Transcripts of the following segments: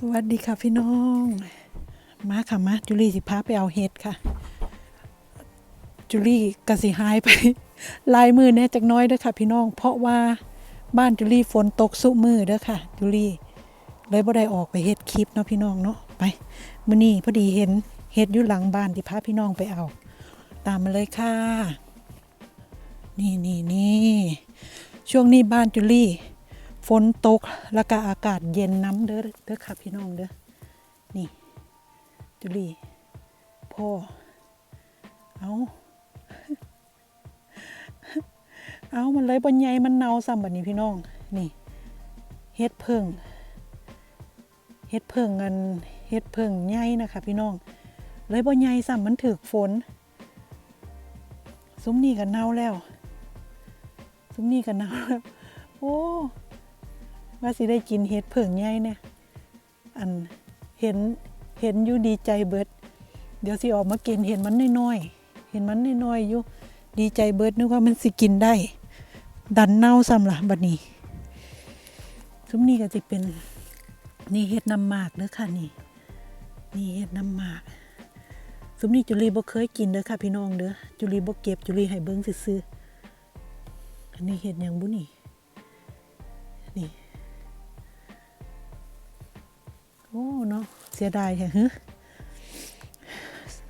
สวัสดีค่ะพี่น้อง มาค่ะมาจุลี่สิพาไปเอาเห็ดค่ะ จุลี่กสิหายไป ลายมือแน่จักน้อยเด้อค่ะ พี่น้อง เพราะว่าบ้านจุลี่ฝนตกสุมือเด้อค่ะ จุลี่เลยบ่ได้ออกไปเฮ็ดคลิปเนาะพี่น้องเนาะไปมื้อนี้พอดีเห็นเห็ดอยู่หลังบ้านที่พาพี่น้องไปเอา ตามมาเลยค่ะ นี่นี่นี่ช่วงนี้บ้านจุลี่ ฝนตกแล้วก็อากาศเย็นน้ำเด้อเด้อค่ะพี่น้องเด้อนี่จุลีพ่อเอาเอามันเลยบนใหญ่มันเนาซ้ำบัดนี้พี่น้องนี่เฮ็ดเพิ่งเฮ็ดเพิ่งกันเฮ็ดเพิ่งใหญ่นะคะพี่น้อง เลยบนใหญ่ซ้ำมันถึกฝนซุ้มนี่กันเน่าแล้วซุ้มนี่กันเน่าแล้วโอ้ ว่าสิได้กินเห็ดเผิงใหญ่เนี่ยอันเห็นเห็นอยู่ดีใจเบิด เดี๋ยวสิออกมากินเห็นมันน้อยๆเห็นมันน้อยๆอยู่ดีใจเบิดนึกว่ามันสิกินได้ ดันเน่าซ้ำละบัดนี้ซุ้มนี่ก็จะเป็นนี่เห็ดน้ำหมากเด้อค่ะนี่ นี่เห็ดน้ำหมากซุ้มนี่จุลีบ่เคยกินเด้อค่ะพี่น้องเด้อจุลีบ่เก็บจุลีให้เบิ่งซื่อๆอันนี้เห็ดยังบุนี่นี่ เสียดายแท้ฮึ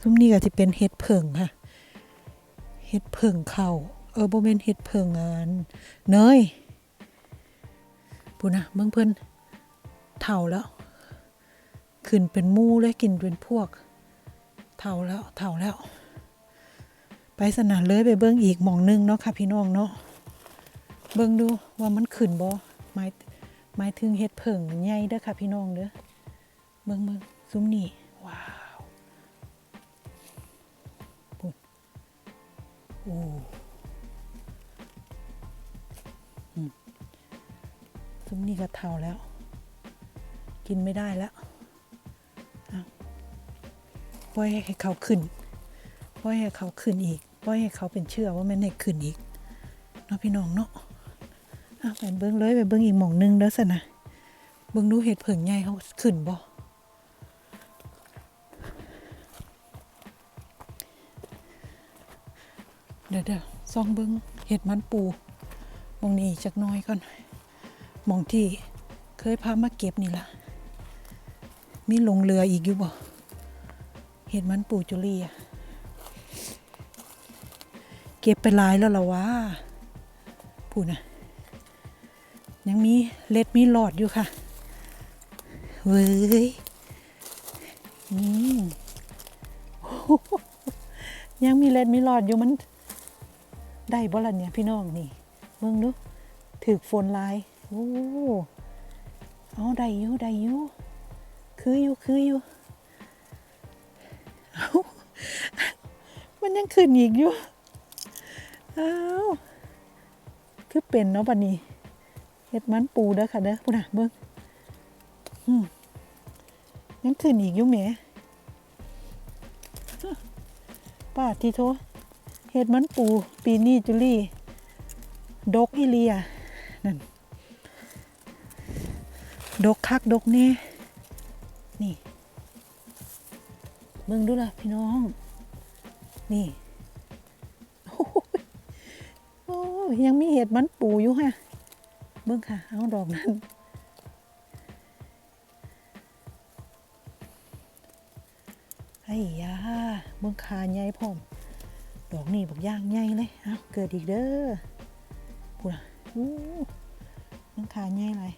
ซุ้มนี่ก็สิเป็นเห็ดเผิงค่ะเห็ดเผิงเข้าเออโบ่แม่นเห็ดเผิงอันเนยพูนะเบิ่งเพิ่นเฒ่าแล้ว ขึ้นเป็นมู่เลยกินเป็นพวกเฒ่าแล้วเฒ่าแล้ว ไปสนานเลยไปเบิ่งอีกหมองหนึงเนาะค่ะพี่น้องเนาะเบิ่งดูว่ามันขึ้นบ่หมายหมายถึงเห็ดเผิงใหญ่เด้อค่ะพี่น้องเด้อ เบิ่งเบิ่งซุ้มนี่ ว้าวปุ่นโอ้ซุ้มนี่ก็เฒ่าแล้ว กินไม่ได้แล้วปล่อยให้เขาขึ้นปล่อยให้เขาขึ้นอีกปล่อยให้เขาเป็นเชื่อว่าแม่นให้ขึ้นอีกเนาะพี่น้องเนาะอะไปเบิ้งเลยไปเบิ้งอีกหม่องหนึงเด้อสนะเบิ้งดูเห็ดเผิงใหญ่เขาขึ้นบ่เดี๋ยวเดี๋ยว ซองเบิ้งเห็ดมันปูมองนี้จักน้อยก่อนมองที่เคยพามาเก็บนี่ล่ะมีลงเรืออีกอยู่บ่เห็ดมันปูจุลีอะเก็บไปหลายแล้วละวะปูนะยังมีเล็ดมีหลอดอยู่ค่ะเว้ยยังมีเล็ดมีหลอดอยู่มัน ได้บ่ล่ะเนี่ยพี่น้องนี่เบิ่งดูถือฝนหลายโอ้เอาได้อยู่ได้อยู่คืออยู่คืออยู่เอ้ามันยังขึ้นอีกอยู่เอ้าวคือเป็นเนาะบัดนี้เฮ็ดมันปูเด้อค่ะเด้อพุ่นน่ะเบิ่งยังขึ้นอีกอยู่แหมป้าทีโท เฮ็ดมันปูปีนี้จุลี่ ดกอีเลียนั่นดกคักดกแน่นี่เบิ่งดูล่ะพี่น้อง นี่โอ้ยโอ้ยยังมีเห็ดมันปูอยู่ฮะเบิ่งค่ะ เอาดอกนั้นไอ้ยาเบิ่งขาใหญ่พร้อม ดอกนี่บอกย่างใหญ่เลยเอาเกิดอีกเด้อพูดอะอู้เบิ่งขาใหญ่เลย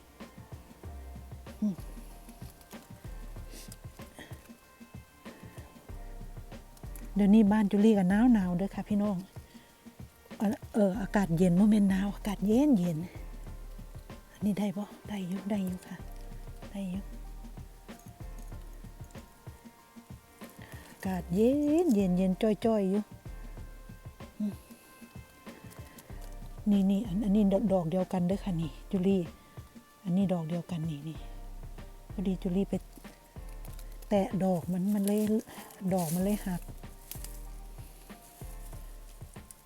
เดี๋ยวนี้บ้านจุลี่กันหนาวหนาวเด้อค่ะพี่น้อง เอออากาศเย็นโมเมนต์หนาวอากาศเย็นเย็นอันนี้ได้ปะได้ยุได้ยุค่ะ ได้ยุอากาศเย็นเย็นเย็นจ้อยจ้อยๆอยู่ นี่นี่อันนี้ดอกเดียวกันเด้อค่ะนี่จุลี่ อันนี้ดอกเดียวกันนี่นี่พอดีจุลี่ไปแตะดอกมันมันเลยดอกมันเลยหัก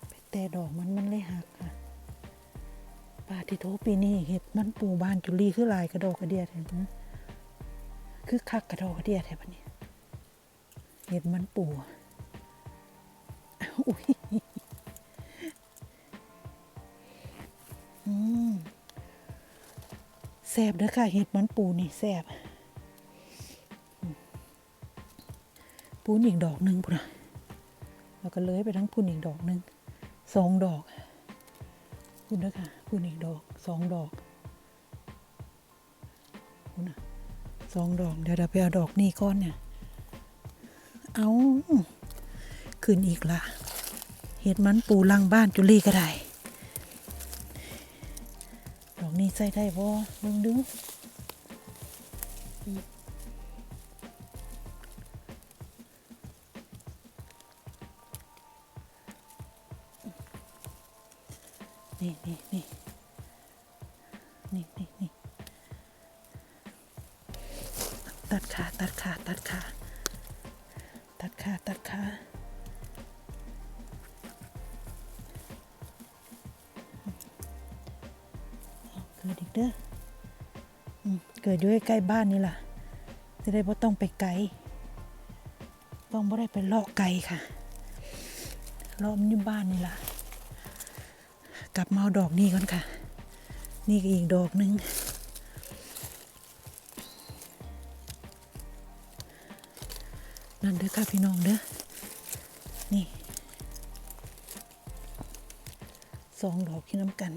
ไปแต่ดอกมันมันเลยหักค่ะป่าที่โทปีนี้เห็ดมันปูบานจุลีคือลายกระดอกกระเดียดเห็นไหมคือคักกระดอกกระเดียแท้บัดนี้เห็ดมันปูอุ้ย ซ่บเด้อค่ะเห็ดมันปูนี่แซ่บปูนอีกดอกหนึ่งพุ่นะแล้วก็เลยไปทั้งพูนอีกดอกหนึ่งสองดอกพูนเด้อค่ะพูนอีกดอกสองดอกพูนะสองดอกเดี๋ยวเราไปเอาดอกนี่ก้อนเนี่ย เอาคืนอีกละเห็ดมันปูลังบ้านจุลี่ก็ได้ ส่ได้บ่เบิ่งดูอืมนี่นี่นี่นี่นี่นี่ตัดขาตัดขาตัดขาตัดขาตัดขา เด้อเกิดอยู่ใกล้บ้านนี่ล่ะ จะได้บ่ต้องไปไกล ต้องบ่ได้ไปเลาะไกลค่ะเลาะมันอยู่บ้านนี่ล่ะ กลับมาเอาดอกนี้ก่อนค่ะ นี่ก็อีกดอกหนึ่งนั่นเด้อค่ะพี่น้องเด้อ นี่สองดอกที่น้ำกัน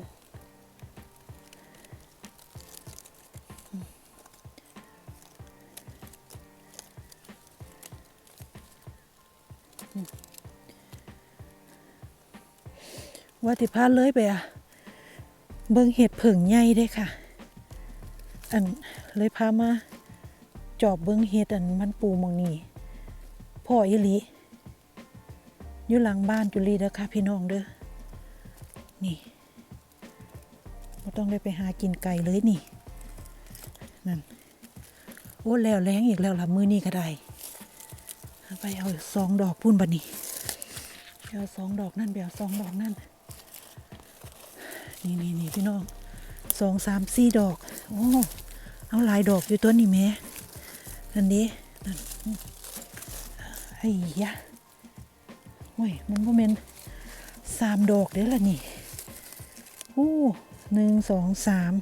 ว่าติพาเลยไปอะเบิ่งเห็ดเผิงใหญ่เด้ค่ะ อันเลยพามาจอบเบิ่งเห็ดอันมันปูมองนี่พ่ออิลิอยู่หลังบ้านจุลีเด้อค่ะพี่น้องเด้อนี่ไม่ต้องได้ไปหากินไก่เลยนี่นั่นโอ้แล้วแรงอีกแล้วล่ะมือนี่ก็ได้เอาไปเอาสองดอกพุ่นบันนี่เอาสองดอกนั่นไปเอาสองดอกนั่น นี่นี่นี่พี่น้องสองสามสี่ดอก โอ้ เอาหลายดอกอยู่ตัวนี่แม่อันนี้นั่นไอ้ยะโอ้ย มันก็เป็นสามดอกเด้อล่ะนี่โอ้หนึ่งสองสาม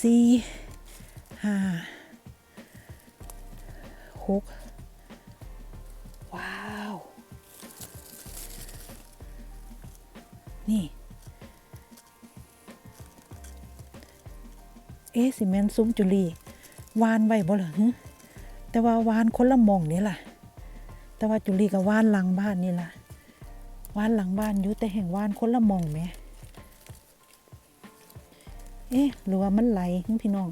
สี่ห้าหกว้าว นี่ อ๊ะสิแมนซุ้มจุลีวานไว้บ่หรอแต่ว่าวานคนละมองนี่ล่ะ แต่ว่าจุลีกับวานหลังบ้านนี่ล่ะวานหลังบ้านอยู่แต่แห่งวานคนละมองแหมเอ๊ะหรือว่ามันไหลหพี่น้อง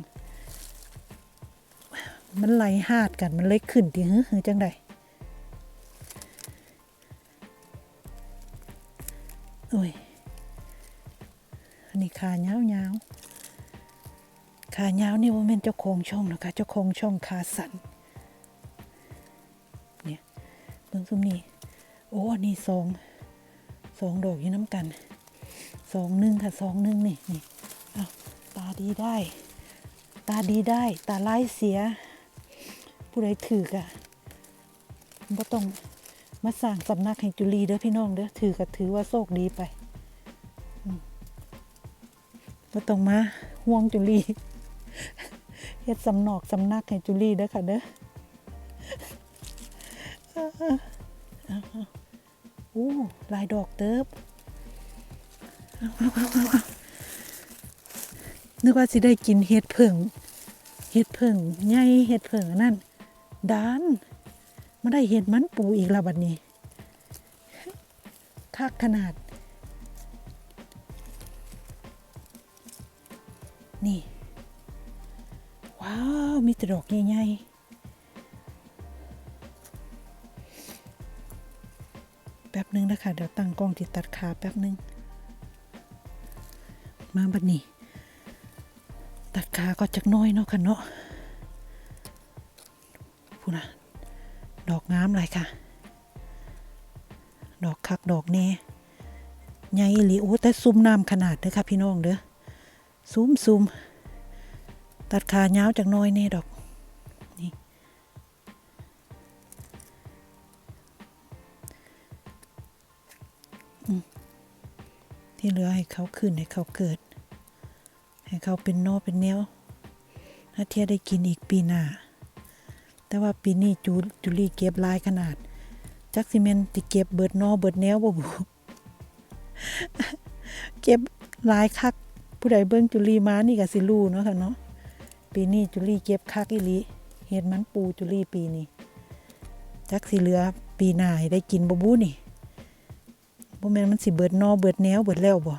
มันไหลหาดกันมันเล็กขึ้นที่หือจังใดโอ้ย อันนี้ขาเงาเงาว ขาเงาวนี่ว่าเป็นเจ้าของช่องนะคะเจ้าของช่องขาสันเนี่ยเบิ่งซุมนี้โอ้อันนี้สองสองดอกอยู่น้ำกันสองหนึ่งค่ะสองหนึ่งนี่นี่เอาตาดีได้ ตาดีได้ ตาไล่เสีย ผู้ใดถือกะบ่ต้องมาสร้างสำนักให้จุลีเด้อพี่น้องเด้อถือก็ถือว่าโชคดีไปมบ่ต้องมาห่วงจุลี เฮ็ดสำนอกสำนักให้จุลี่เด้อค่ะเด้ออู้ลายดอกเติบเอาเอาเอาเอาเอานึกว่าสิได้กินเห็ดเผิงเห็ดเผิงใหญ่เห็ดเผิงอันนั่นดานมาได้เห็ดมันปูอีกแล้วบัดนี้คักขนาด นี่ มีต่ดอกใหญ่ๆ แป๊บหนึงนะคะ เดี๋ยวตั้งกล้องที่ตัดขาแป๊บหนึง มาบัดนี้ ตัดขาก็จักน้อยเนาะค่ะเนาะพูนะดอกงามเลยค่ะ ดอกคักดอกแน่ใหญ่หลีโอ้แต่ซุ่มน้ำขนาดเด้อค่ะพี่น้องเด้อซุ่มซุ่ม ตัดขาเย้าจากน้อยแน่ดอก นี่ ที่เหลือให้เขาขึ้นให้เขาเกิด ให้เขาเป็นนอเป็นเน้วถ้าเทียได้กินอีกปีหน้า แต่ว่าปีนี้จูจูลี่เก็บลายขนาด จักซีเมนติเก็บเบิดนอเบิดแนวบ่บูเก็บลายคักผู้ใดเบิ้งจุลีมานี่กับสิลูเนาะค่ะเนาะ ปีนี้จุลี่เก็บคักอีลีเฮ็ดมันปูจุลี่ปีนี้จักสิเหลือปีหน้าได้กินบ่บูนี่บ่แม่นมันสิเบิดนอเบิดแนวเบิดแล้วบ่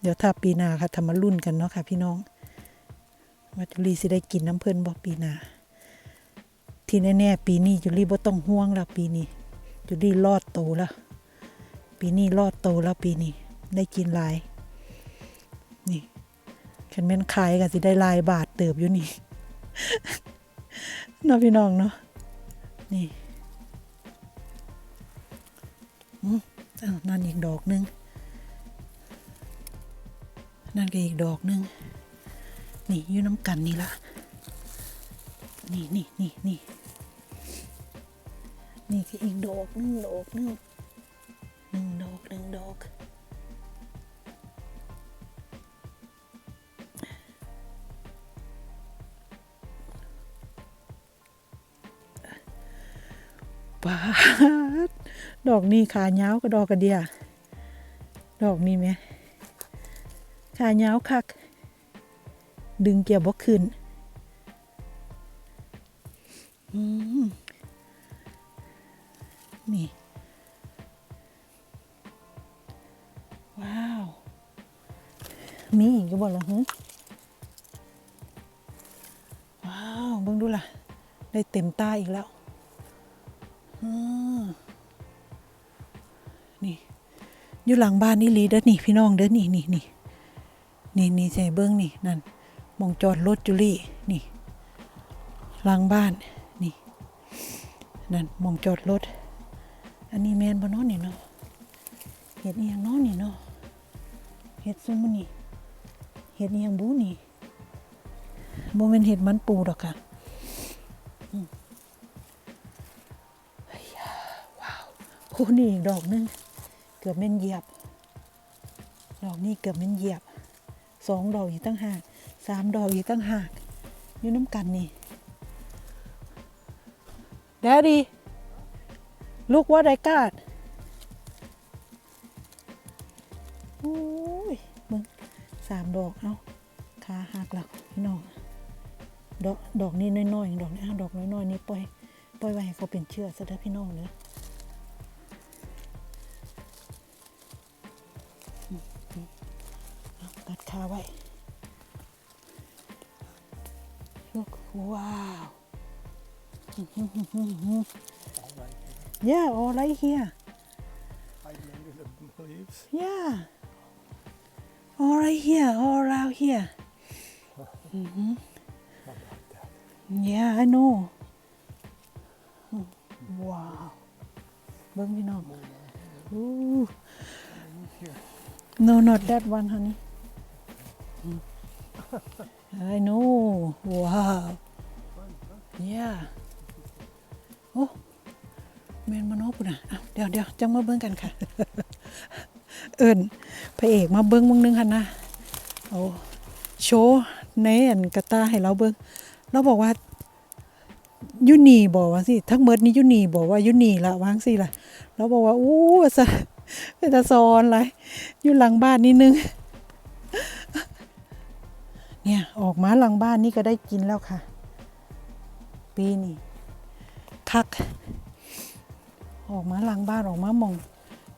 เดี๋ยวถ้าปีหน้าค่ะทำมารุ่นกันเนาะค่ะ พี่น้องว่าจุลี่สิได้กินน้ำเพิ่นบ่ปีหน้าที่แน่ๆปีนี้จุลี่บ่ต้องห่วงแล้วปีนี้จุลี่รอดโตแล้วปีนี้รอดโตแล้วปีนี้ได้กินหลาย คันแม่นขายก็สิได้ลายบาทเติบอยู่นี่เนาะพี่น้องเนาะนี่อืมอ้าวนั่นอีกดอกนึง นั่นก็อีกดอกนึง นี่อยู่น้ำกันนี่ละนี่นี่นี่นี่นี่ก็อีกดอกหนึงดอกหนึงหนึ่งดอกหนึ่งดอก ดอกนี้ขาเงาวก็ดอกกระเดีย ดอกนี้ไหมขาเงาวคัก ดึงเกี่ยวบกขึ้นอืมนี่ ว้าว มีอีกก็บอกละฮึว้าวเบิ่งดูล่ะ ได้เต็มตาอีกแล้วอืม นี่อยู่หลังบ้านนี่ลีเด้อนี่พี่น้องเด้อนี่นี่นี่นี่นี่ใส่เบิ้องนี่นั่นมองจอดรถจุลี่นี่หลังบ้านนี่นั่นมองจอดรถอันนี้แมนบ่นอนนี่เนาะเห็ดเอียงนอนนี่เนาะเห็ดซุมมันนี่เห็ดเอียงบูนี่บ่แม่นเห็ดมันปูดอกค่ะว้าวโอ้นี่อีกดอกหนึง เกือบแม่นเหยียบ ดอกนี้เกือบแม่นเหยียบสองดอกอีกตั้งหากสามดอกอีกตั้งหากอยู่น้ำกันนี่ Daddy look what I got โอ้ยมึงสามดอกเอาขาหักแล้วพี่น้องดอกดอกนี้น้อยๆดอกนี้ดอกน้อยๆนี้ปล่อยปล่อยไว้ให้เขาเป็นเชื่อซะเด้อพี่น้องเด้อ ตัดขาไว้ Look wow Yeah all right here hiding under the leaves. Yeah. All right here, all around here. hmm How about that? Yeah, I know. Hmm. Wow. เบิ้งพี่น้อง No, not that one, honey. I know. Wow. Yeah. โอ้แมนมโนปุ่นอะเดี๋ยวเดี๋ยวจังมาเบิ้งกันค่ะ เอิญพระเอกมาเบิ้งมึงนึงค่ะนะโอ้โชว์ในอันกระตาให้เราเบิ้งเราบอกว่ายุนีบอกว่าสิทั้งเมิดนี้ยุนีบอกว่ายุนีละวางสิละเราบอกว่าอู้สะ เป็นตาซอนไรอยู่หลังบ้านนิดนึง เนี่ยออกมาหลังบ้านนี่ก็ได้กินแล้วค่ะ ปีนี้คัก ออกมาหลังบ้านออกมามอง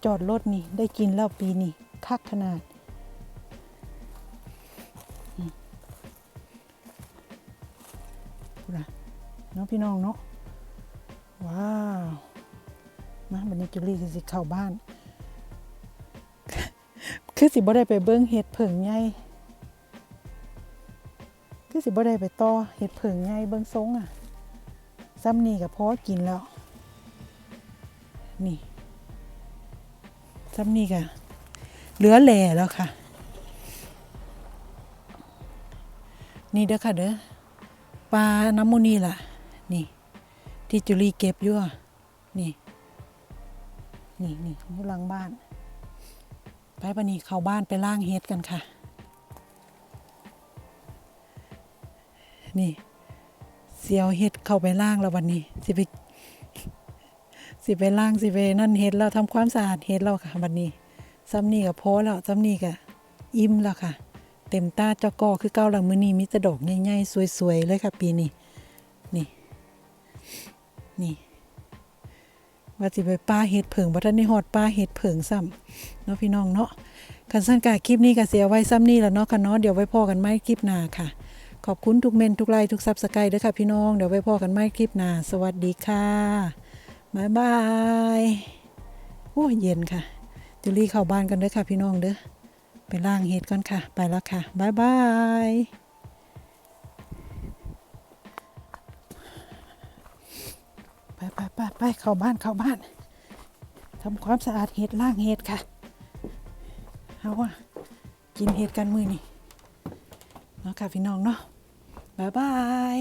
จอดรถนี่ ได้กินแล้วปีนี้คักขนาดนะเนาะพี่น้องเนาะว้าว มาบันนี้จุลี่สิเข้าบ้าน คือสิบ่ได้ไปเบิ้งเห็ดเผิงใหญ่คือสิบ่ได้ไปต่อเห็ดเผิงใหญ่เบิ้งทรงอะซ้ำนี่กับพอกินแล้ว นี่ซ้ำนี่กะเหลือแหล่แล้วค่ะ นี่เด้อค่ะเด้อปลาน้ำมูนี่ล่ะ นี่ ที่จุลีเก็บอยู่อะนี่ นี่นี่อยู่หลังบ้าน ไปบันนี้เข้าบ้านไปล่างเฮ็ดกันค่ะ นี่เสียวเฮ็ดเข้าไปล่างแล้ววันนี้ สิไปสิไปล่างสิไปนั่นเฮ็ดแล้วทำความสะอาดเฮ็ดแล้วค่ะวันนี้ซ้ำนี่ก็พอแล้วซ้ำนี่ก็อิ่มแล้วค่ะ เต็มตาเจ้ากอคือเก้าหลังมือนี้มีแต่ดอกใหญ่ๆสวยๆเลยค่ะ ปีนี้นี่นี่ ว่าสิไปป้าเห็ดเผิงบ่ทันได้ฮอดป้าเห็ดเผิงซ้ำเนาะพี่น้องเนาะคันสั้นกาคลิปนี้ก็เสียไว้ซ้ำนี่แล้วเนาะค่ะเนาะเดี๋ยวไว้พอกันใหม่คลิปหน้าค่ะ ขอบคุณทุกเมนทุกไลค์ทุกซับสไครต์ด้วยค่ะพี่น้องเดี๋ยวไว้พอกันใหม่คลิปหน้าสวัสดีค่ะบ๊ายบายโอ้เย็นค่ะจุลี่เข้าบ้านกันเด้อค่ะพี่น้องเด้อไปล้างเห็ดก่อนค่ะ ไปแล้วค่ะบ๊ายบาย ไปไปเข้าบ้านเข้าบ้านทำความสะอาดเห็ดล่างเห็ดค่ะเอาว่ากินเห็ดกันมือนี่เนาะค่ะพี่น้องเนาะบ๊ายบาย